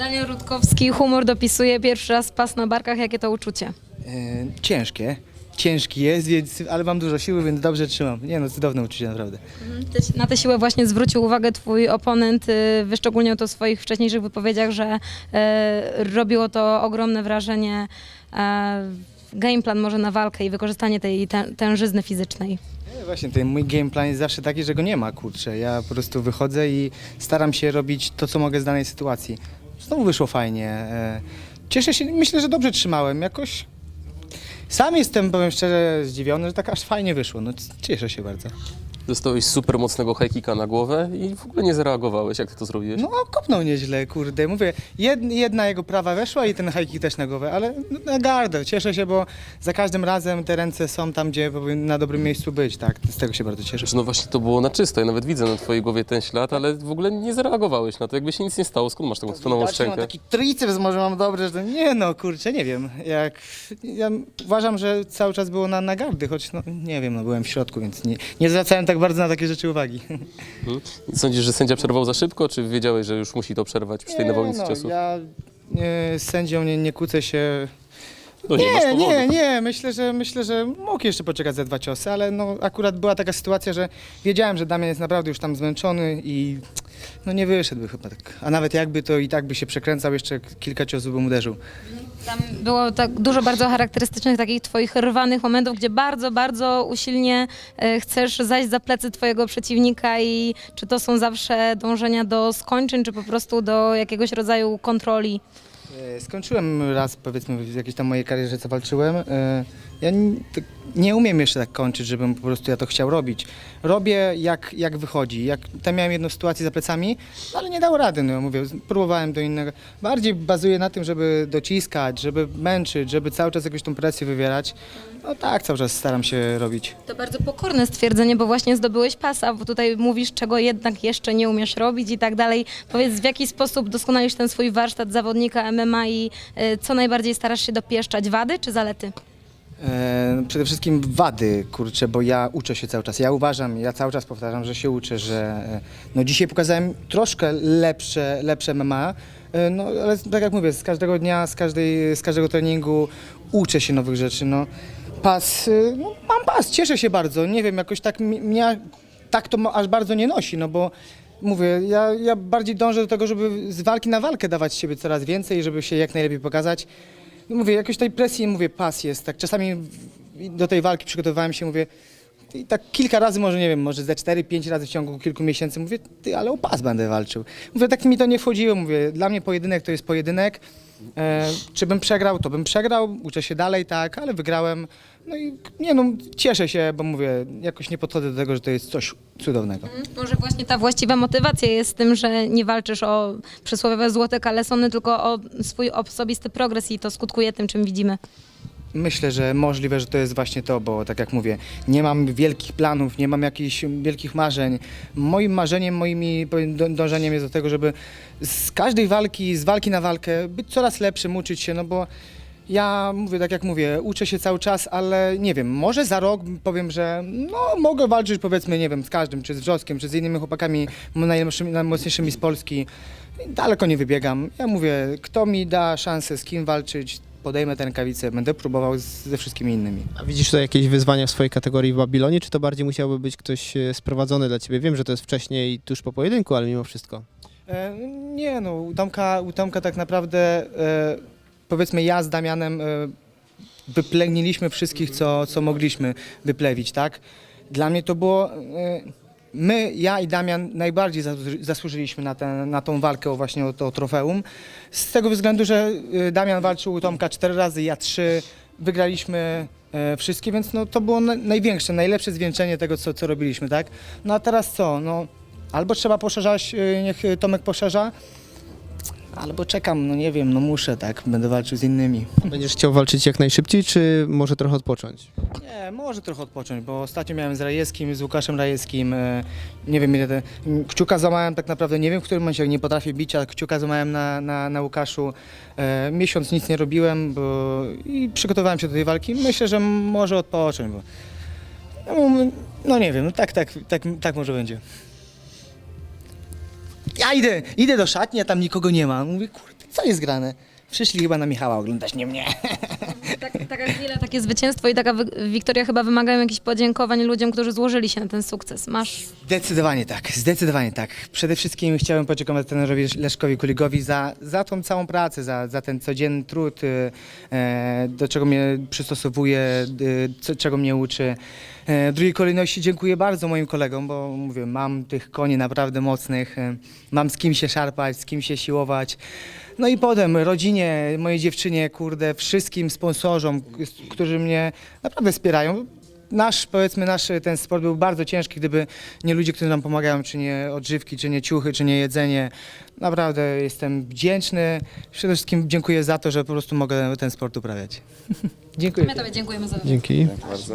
Daniel Rutkowski, humor dopisuje, pierwszy raz pas na barkach, jakie to uczucie? E, ciężkie. Ciężki jest, więc, ale mam dużo siły, więc dobrze trzymam. Nie no, cudowne uczucie naprawdę. Ty- Na tę siłę właśnie zwrócił uwagę twój oponent, y, wyszczególniał to w swoich wcześniejszych wypowiedziach, że e, robiło to ogromne wrażenie, e, gameplan może na walkę i wykorzystanie tej tę, tężyzny fizycznej. Nie, Właśnie, ten mój game plan jest zawsze taki, że go nie ma, kurczę. Ja po prostu wychodzę i staram się robić to, co mogę z danej sytuacji. Znowu wyszło fajnie. e, Cieszę się, myślę, że dobrze trzymałem. Jakoś sam jestem, powiem szczerze, zdziwiony, że tak aż fajnie wyszło. No, cieszę się bardzo. Dostałeś super mocnego high kicka na głowę i w ogóle nie zareagowałeś, jak ty to zrobiłeś. No, kopnął nieźle, kurde. Mówię, jed, jedna jego prawa weszła i ten hajki też na głowę, ale no, na gardę. Cieszę się, bo za każdym razem te ręce są tam, gdzie powinny na dobrym miejscu być, tak. Z tego się bardzo cieszę. Znaczy, No właśnie to było na czysto, ja nawet widzę na twojej głowie ten ślad, ale w ogóle nie zareagowałeś na to, jakby się nic nie stało. Skąd masz taką stonową Widać, że mam szczękę? taki triceps może mam dobry, że to, nie no, kurczę, nie wiem. Jak, ja uważam, że cały czas było na, na gardy, choć no, nie wiem, no, byłem w środku, więc nie, nie zwracałem tak bardzo na takie rzeczy uwagi. Mhm. Sądzisz, że sędzia przerwał za szybko, czy wiedziałeś, że już musi to przerwać przy tej nawałnicy no, ciosów? ja z sędzią nie, nie kłócę się No nie, masz Nie, powodu. nie, nie, myślę, że myślę, że mógł jeszcze poczekać za dwa ciosy, ale no akurat była taka sytuacja, że wiedziałem, że Damian jest naprawdę już tam zmęczony i no nie wyszedłby chyba tak. A nawet jakby to i tak by się przekręcał, jeszcze kilka ciosów bym uderzył. Tam było tak dużo bardzo charakterystycznych takich twoich rwanych momentów, gdzie bardzo, bardzo usilnie e, chcesz zajść za plecy twojego przeciwnika i czy to są zawsze dążenia do skończeń, czy po prostu do jakiegoś rodzaju kontroli? E, Skończyłem raz, powiedzmy, w jakiejś tam mojej karierze, co walczyłem. E, Ja tak nie umiem jeszcze tak kończyć, żebym po prostu ja to chciał robić. Robię jak, jak wychodzi. Jak, tam miałem jedną sytuację za plecami, no ale nie dało rady, no mówię, próbowałem do innego. Bardziej bazuję na tym, żeby dociskać, żeby męczyć, żeby cały czas jakąś tą presję wywierać. No tak, cały czas staram się robić. To bardzo pokorne stwierdzenie, bo właśnie zdobyłeś pasa, bo tutaj mówisz, czego jednak jeszcze nie umiesz robić i tak dalej. Powiedz, w jaki sposób doskonalisz ten swój warsztat zawodnika MMA i e, co najbardziej starasz się dopieszczać, wady czy zalety? E, przede wszystkim wady, kurczę, bo ja uczę się cały czas. Ja uważam, ja cały czas powtarzam, że się uczę, że e, no dzisiaj pokazałem troszkę lepsze, lepsze MMA, no ale tak jak mówię, z każdego dnia, z, każdej, z każdego treningu uczę się nowych rzeczy. No. Pas, no, mam pas, cieszę się bardzo. Nie wiem, jakoś tak mnie tak to aż bardzo nie nosi, no bo mówię, ja, ja bardziej dążę do tego, żeby z walki na walkę dawać siebie coraz więcej, żeby się jak najlepiej pokazać. No mówię, jakoś tej presji, mówię, pas jest, tak czasami do tej walki przygotowywałem się, mówię, i tak kilka razy, może nie wiem, może ze 4-5 razy w ciągu kilku miesięcy, mówię, ty, ale o pas będę walczył. Mówię, tak mi to nie wchodziło, mówię, dla mnie pojedynek to jest pojedynek, e, czy bym przegrał, to bym przegrał, uczę się dalej, tak, ale wygrałem, no i nie no, cieszę się, bo mówię, jakoś nie podchodzę do tego, że to jest coś cudownego. Może właśnie ta właściwa motywacja jest tym, że nie walczysz o przysłowiowe złote kalesony, tylko o swój osobisty progres i to skutkuje tym, czym widzimy. Myślę, że możliwe, że to jest właśnie to, bo tak jak mówię, nie mam wielkich planów, nie mam jakichś wielkich marzeń. Moim marzeniem, moimi dążeniem jest do tego, żeby z każdej walki, z walki na walkę być coraz lepszym, uczyć się, no bo ja mówię, tak jak mówię, uczę się cały czas, ale nie wiem, może za rok powiem, że no mogę walczyć powiedzmy, nie wiem, z każdym, czy z Wrzoskiem, czy z innymi chłopakami najmocniejszymi z Polski. Daleko nie wybiegam. Ja mówię, kto mi da szansę z kim walczyć, podejmę te rękawice, będę próbował z, ze wszystkimi innymi. A widzisz tutaj jakieś wyzwania w swojej kategorii w Babilonie, czy to bardziej musiałby być ktoś e, sprowadzony dla ciebie? Wiem, że to jest wcześniej tuż po pojedynku, ale mimo wszystko. E, nie no, u Tomka, u Tomka tak naprawdę e, powiedzmy ja z Damianem e, wypleniliśmy wszystkich, co, co mogliśmy wyplewić, tak? Dla mnie to było... E, My, ja i Damian najbardziej zasłuży- zasłużyliśmy na, tę na tą walkę o właśnie o to trofeum. Z tego względu, że e, Damian walczył u Tomka cztery razy, ja trzy. Wygraliśmy e, wszystkie, więc no, to było na, największe, najlepsze zwieńczenie tego, co, co robiliśmy, tak? No a teraz co? No, albo trzeba poszerzać, e, niech e, Tomek poszerza, albo czekam, no nie wiem, no muszę, tak? Będę walczył z innymi. Będziesz chciał walczyć jak najszybciej, czy może trochę odpocząć? Nie, może trochę odpocząć, bo ostatnio miałem z Rajewskim, z Łukaszem Rajewskim, e, nie wiem ile te, m, kciuka złamałem tak naprawdę, nie wiem w którym momencie, nie potrafię bić, ale kciuka złamałem na, na, na Łukaszu. E, miesiąc nic nie robiłem bo, i przygotowałem się do tej walki. Myślę, że może odpocząć, bo no, no nie wiem, no tak, tak, tak, tak może będzie. Ja idę, idę do szatni, a tam nikogo nie ma. Mówię, kurde, co jest grane? Przyszli chyba na Michała oglądać, nie mnie. Tak, taka chwila, takie zwycięstwo i taka wy- wiktoria chyba wymagają jakichś podziękowań ludziom, którzy złożyli się na ten sukces. Masz Zdecydowanie tak, zdecydowanie tak. Przede wszystkim chciałem podziękować trenerowi Leszkowi Kuligowi za, za tą całą pracę, za, za ten codzienny trud, y, e, do czego mnie przystosowuje, y, co, czego mnie uczy. E, W drugiej kolejności dziękuję bardzo moim kolegom, bo mówię, mam tych koni naprawdę mocnych, e, mam z kim się szarpać, z kim się siłować. No i potem rodzinie, mojej dziewczynie, kurde, wszystkim sponsorzom, k- którzy mnie naprawdę wspierają. Nasz, powiedzmy, nasz ten sport był bardzo ciężki, gdyby nie ludzie, którzy nam pomagają, czy nie odżywki, czy nie ciuchy, czy nie jedzenie. Naprawdę jestem wdzięczny. Przede wszystkim dziękuję za to, że po prostu mogę ten sport uprawiać. dziękuję. My Tobie dziękujemy za Dzięki. Bardzo.